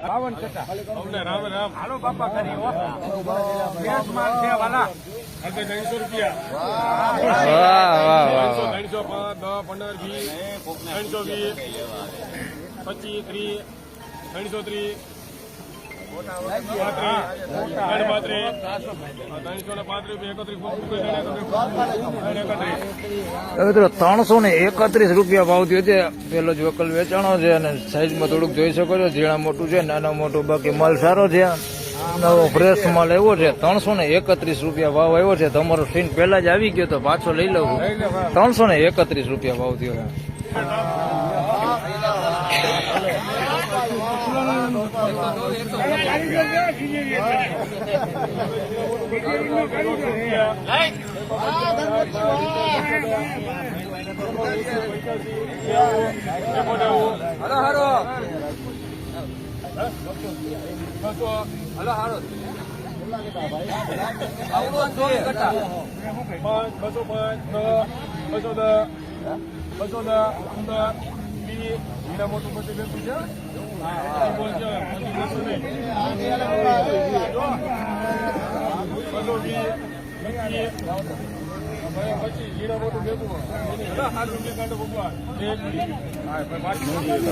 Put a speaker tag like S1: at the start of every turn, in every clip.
S1: રામ રામ.
S2: હાલો બાપા કરી માલ છે વાલા.
S1: ત્રણસો રૂપિયા. ત્રણસો પાંચ દસ પંદર વીસ ત્રણસો વીસ પચીસ ત્રીસ ત્રણસો ત્રીસ
S3: મિત્રો, ત્રણસો ને એકત્રીસ રૂપિયા ભાવ થયો છે પેલો જ વકલ વેચાણો છે અને સાઈઝમાં થોડુંક જોઈ શકો છો. ઝીણા મોટું છે, નાના મોટું, બાકી માલ સારો છે. નવો ફ્રેશ માલ આવ્યો છે. ત્રણસો ને એકત્રીસ રૂપિયા ભાવ આવ્યો છે. તમારો સીન પહેલા જ આવી ગયો તો પાછો લઈ લઉં ત્રણસો ને એકત્રીસ રૂપિયા ભાવ થયો
S2: હાલો હાલો હાલો
S1: પાંચ બસો પાંચ બસો દસ બસો દસ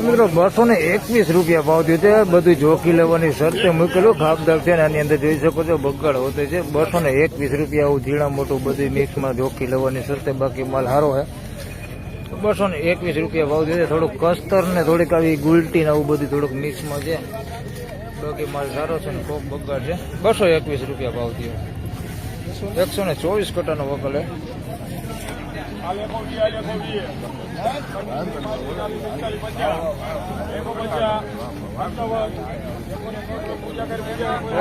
S3: મિત્રો, બસો ને એકવીસ રૂપિયા ભાવ થયો છે. બધું જોખી લેવાની શરતે મૂકેલું. ખાબદાર છે આની અંદર જોઈ શકો છો, બગડ હોતે છે. બસો ને એકવીસ રૂપિયા આવું ઝીણા મોટું બધું મિક્સમાં જોખી લેવાની શરતે બાકી માલ સારો છે. બસો ને એકવીસ રૂપિયા ભાવ છે થોડુંક કસ્તર ને થોડીક આવી ગુલટી ને આવું બધું થોડુંક મિક્સમાં છે. બાકી માલ સારો છે ને કોક બગાડ છે. બસો એકવીસ રૂપિયા ભાવ થયો. એકસો ને ચોવીસ કટાનો વકલ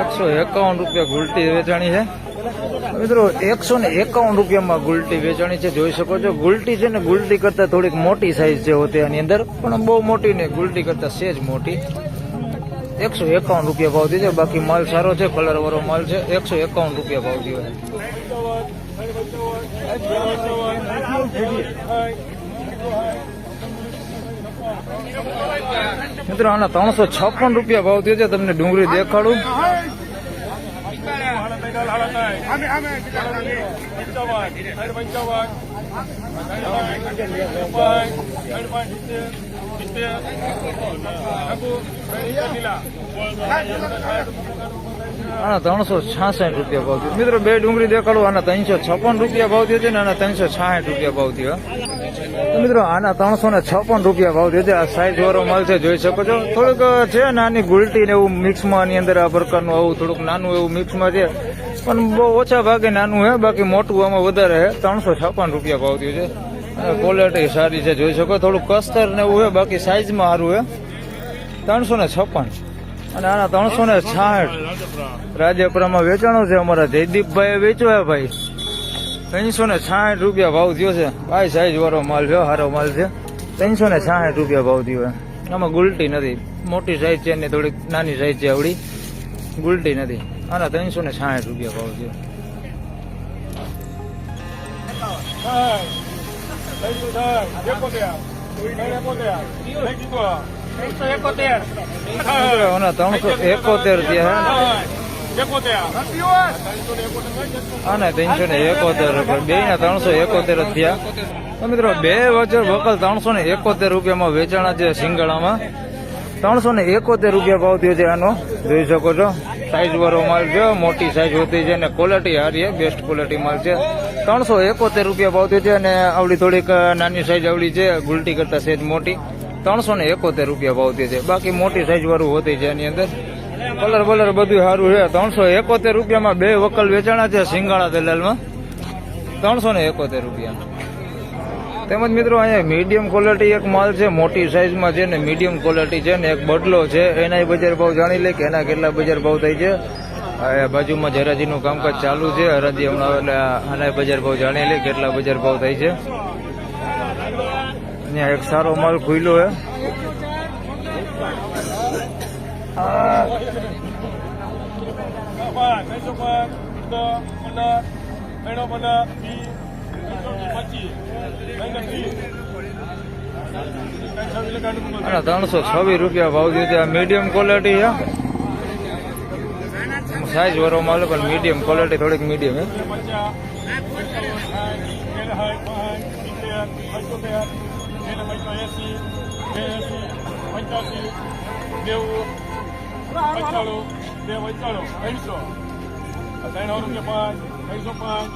S3: એકસો એકાવન રૂપિયા ગુલટી વેચાણી છે. મિત્રો, એકસો ને એકાવન રૂપિયામાં ગુલટી વેચાણી છે, જોઈ શકો છો. ગુલટી છે ને ગુલટી કરતા થોડીક મોટી સાઈઝ છે હોતી આની અંદર, પણ બહુ મોટી ને ગુલટી કરતા સેજ મોટી. એકસો એકાવન રૂપિયા ભાવ છે બાકી માલ સારો છે કલર વાળો માલ છે. એકસો એકાવન રૂપિયા ભાવ હોય મિત્રો, આના ત્રણસો છપ્પન રૂપિયા ભાવ થયો છે. તમને ડુંગળી દેખાડું. આના ત્રણસો છાસઠ રૂપિયા ભાવ થયો. મિત્રો, બે ડુંગળી દેખાડું, આના ત્રણસો છપ્પન રૂપિયા ભાવ થયો છે ને આના ત્રણસો છાસઠ રૂપિયા ભાવ થયો. મિત્રો, આના ત્રણસો ને છપ્પન રૂપિયા ભાવ થયો છે. આ સાઈઝ વાળો માલ છે, જોઈ શકો છો. થોડુંક છે નાની ગુલટી ને એવું મિક્સમાં આની અંદર આ પ્રકારનું આવું થોડુંક નાનું એવું મિક્સમાં છે. પણ બહુ ઓછા ભાગે નાનું છે બાકી મોટું આમાં વધારે છે ત્રણસો છપ્પન રૂપિયા ભાવ થયો છે. અને ક્વોલિટી સારી છે, જોઈ શકો. થોડું કસ્તર ને એવું છે બાકી સાઈઝમાં સારું છે ત્રણસો ને છપ્પન. અને આના ત્રણસો ને છાસઠ રાજપરામાં વેચાણો છે અમારા જયદીપભાઈ વેચ્યો હે ભાઈ. ત્રણસો ને છાઠ રૂપિયા ભાવ થયો છે. ભાઈ સાઈઝ વાળો માલ છે, સારો માલ છે. ત્રણસો ને છાઠ રૂપિયા ભાવ થયો આમાં ગુલટી નથી. મોટી સાઈઝ છે ને થોડીક નાની સાઈઝ છે આવડી. ગુલટી નથી. આના ત્રણસો ને સાઠ રૂપિયા ભાવ છે ત્રણસો એકોતેર આના ત્રણસો ને એકોતેર રૂપિયા. બે ના ત્રણસો એકોતેર થયા. મિત્રો, બે વચ્ચે વકલ ત્રણસો ને એકોતેર રૂપિયામાં વેચાણા છે સિંગાળામાં ત્રણસો ને એકોતેર રૂપિયા ભાવ થયો છે આનો. જોઈ શકો છો. સાઈઝ વાળો માલ છે, મોટી સાઈઝ હોતી છે અને ક્વોલિટી સારી છે બેસ્ટ ક્વોલિટી માલ છે. ત્રણસો એકોતેર રૂપિયા ભાવતી છે અને આવડી થોડીક નાની સાઈઝ આવડી છે, ગુલટી કરતા સેજ મોટી. ત્રણસો ને એકોતેર રૂપિયા ભાવતી છે. બાકી મોટી સાઈઝ વાળું હોતી છે એની અંદર. કલર બલર બધું સારું છે. ત્રણસો એકોતેર રૂપિયામાં બે વકલ વેચાણા છે સિંગાળા દલાલમાં. ત્રણસો ને એકોતેર રૂપિયા. તેમજ મિત્રો અહીંયા મીડિયમ ક્વોલિટી એક માલ છે, મોટી સાઈઝમાં છે ને મીડિયમ ક્વોલિટી છે ને એક બદલો છે. એના બજાર ભાવ જાણી લે કે એના કેટલા બજાર ભાવ થાય છે. બાજુમાં જરાજીનું કામકાજ ચાલુ છે. હરાજી હમણાં એટલે આના બજાર ભાવ જાણી લે કેટલા બજાર ભાવ થાય છે. અહીંયા એક સારો માલ
S1: ખુલ્યો ગાંઠ મૂકો.
S3: ત્રણસો છવ્વીસ રૂપિયા ભાવ દીધો મીડિયમ ક્વોલિટી છે સાઈઝ વરો માલ પણ મીડિયમ ક્વોલિટી થોડીક મીડિયમ
S1: બે પંચાણું, ત્રણસો. પાંચ, ત્રણસો પાંચ,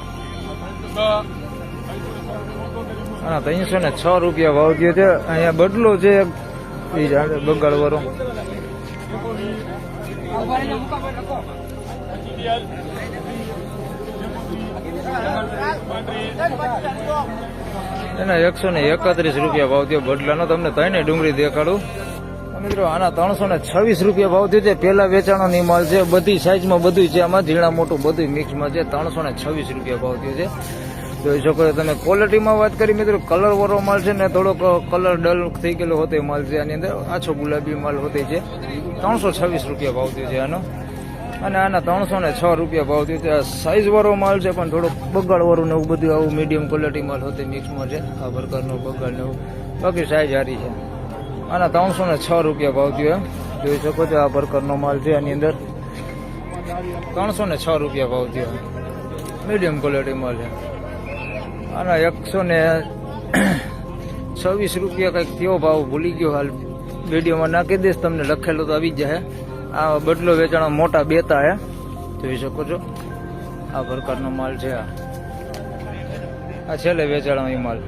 S3: અને ત્રણસો ને છ રૂપિયા ભાવ થયો છે. અહીંયા બદલો છે બગાડ વાળો એના એકસો ને એકત્રીસ રૂપિયા ભાવ થયો. બદલાનો તમને ત્રણે ડુંગળી દેખાડું. મિત્રો, આના ત્રણસો ને છવ્વીસ રૂપિયા ભાવ થયો છે. પેલા વેચાણોની માલ છે. બધી સાઈઝમાં બધું છે આમાં. ઝીણા મોટું બધું મિક્સમાં છે. ત્રણસો ને છવ્વીસ રૂપિયા ભાવ થયો છે. જોઈ શકો છો તમે ક્વોલિટીમાં વાત કરી, મિત્રો. કલર વાળો માલ છે ને, થોડોક કલર ડલ થઈ ગયેલો હોતો માલ છે. આની અંદર આછો ગુલાબી માલ હોતી છે. ત્રણસો છવ્વીસ રૂપિયા ભાવ થયો છે આનો. અને આના ત્રણસો ને છ રૂપિયા ભાવ થયો છે. આ સાઈઝ વાળો માલ છે, પણ થોડોક બગાડ વાળું ને એવું બધું આવું મીડિયમ ક્વોલિટી માલ હોતી મિક્સમાં છે. આ પ્રકારનો બગાડ ને એવું. બાકી સાઈઝ સારી છે. આના ત્રણસો ને છ રૂપિયા ભાવ થયો જોઈ શકો છો આ પ્રકારનો માલ છે આની અંદર. ત્રણસો ને છ રૂપિયા ભાવ થયો. મીડિયમ ક્વોલિટી માલ છે. આના એકસો ને છવ્વીસ રૂપિયા કંઈક થયો ભાવ, ભૂલી ગયો હાલ. વિડીયોમાં નાખી દઈશ, તમને લખેલો તો આવી જ જાય. આ બદલો વેચાણ મોટા બેતા હે. જોઈ શકો છો. આ પ્રકારનો માલ છે આ. છેલ્લે વેચાણ એ માલ.